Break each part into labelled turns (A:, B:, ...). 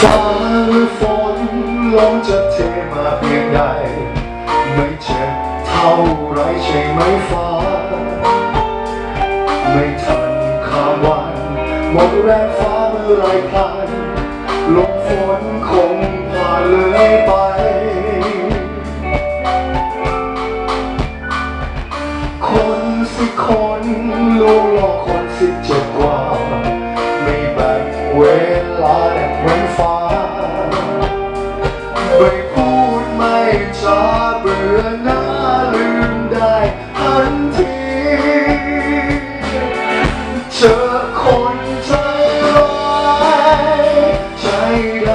A: ฟ้าหรือฝนลมจะเทมาเพียงใด ไม่เจ็บเท่าไรใช่ไหมฟ้า ไม่ทันข้ามวันหมดแรงฟ้าเมื่อไรพลันลมฝนคงผ่านเลยไปคนสิคนลูกหลอกคนสิเจ็บกว่า ไม่แบ่งเว อหน้าลืมได้ทันทีเจอคนใจร้ายใจด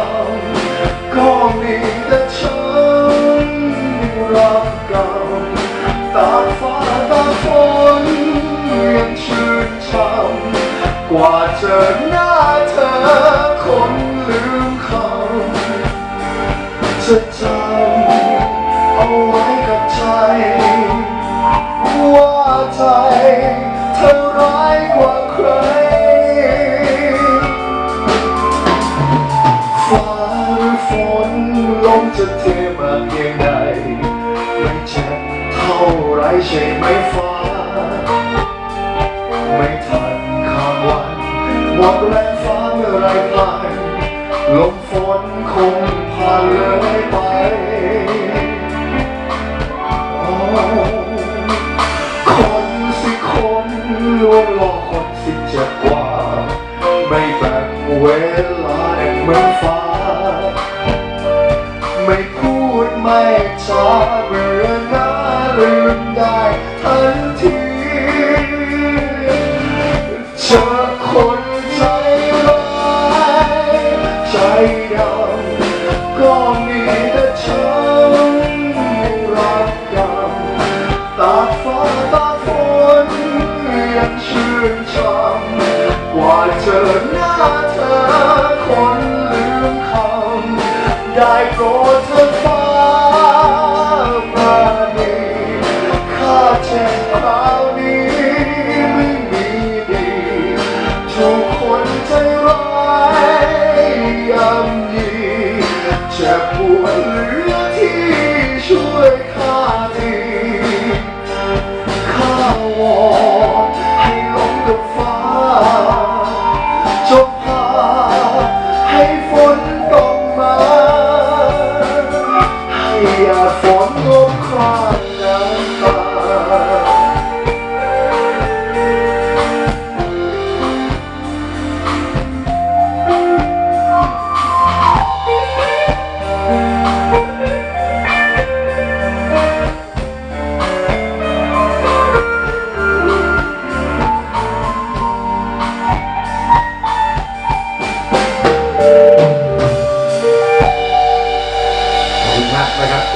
A: ำก็มีแต่ฉันรักเก่าตากฟ้าตากฝนยังชื่นช่ำกว่าเจอหน้าเธอคนลืมเขาจะจำ ใจเธอร้ายกว่าใครฟ้าหรือฝนลมจะเทมาเพียงใดไม่เจ็บเท่าไรใช่ไหมฟ้า ไม่ทันข้ามวันหมดแรงฟ้าเมื่อไรพลันลมฝนคงผ่านเลยไป วงหลองคนสิเจ็บกว่า ไม่แบ่งเวลาแห่งเหมือนฟ้า ไม่พูดไม่จาเบื่อหน้าลืมได้ ได้โปรดเถิดฟ้ามาดีข้าเช่นคราวนี้ไม่มีดีทุกคนใจร้ายย่ำยีจะปวดเหลือที่ช่วยข้าดีข้าวอน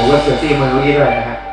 A: ว่าเซอร์ซี่มารุ้ยด้วยนะครับ